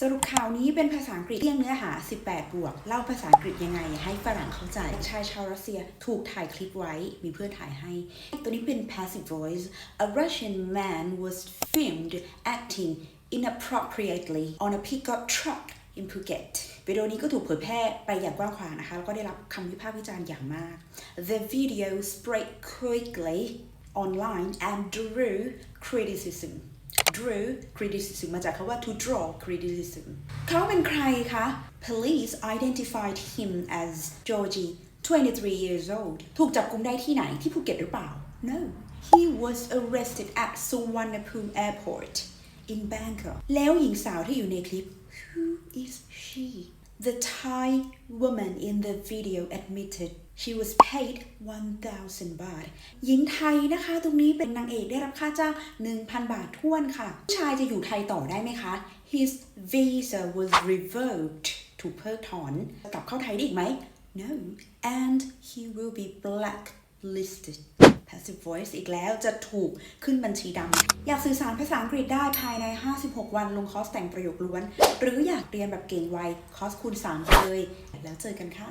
สรุปข่าวนี้เป็นภาษาอังกฤษเรียงเนื้อหา 18 บวก เล่าภาษาอังกฤษยังไง ให้ฝรั่งเข้าใจ ชายชาวรัสเซียถูกถ่ายคลิปไว้ มีเพื่อนถ่ายให้ ตัวนี้เป็น passive voice a Russian man was filmed acting inappropriately on a pickup truck in Phuket วิดีโอนี้ก็ถูกเผยแพร่ไปอย่างกว้างขวางนะคะ แล้วก็ได้รับคำวิพากษ์วิจารณ์อย่างมาก The video spread quickly online and drew criticism drew criticism มาจากคำว่า to draw criticism เขาเป็นใครคะ Police identified him as Georgie 23 years old ถูกจับกุมได้ที่ไหนที่ภูเก็ตหรือเปล่า No he was arrested at Suvarnabhumi Airport in Bangkok แล้วหญิงสาวที่อยู่ในคลิป Who is she The Thai woman in the video admitted she was paid 1,000บาทหญิงไทยนะคะ ตรงนี้เป็นนางเอกได้รับค่าจ้าง 1,000 บาทท้วนค่ะผู้ชายจะอยู่ไทยต่อได้ไหมคะ His visa was revoked ถูกเพิกถอนกลับเข้าไทยได้อีกไหม No and he will be blacklisted passive voice อีกแล้วจะถูกขึ้นบัญชีดำ อยากสื่อสารภาษาอังกฤษได้ภายใน 56 วันลงคอร์สแต่งประโยคล้วน หรืออยากเรียนแบบเก่งไวคอร์สคูณ3ไปเลย แล้วเจอกันค่ะ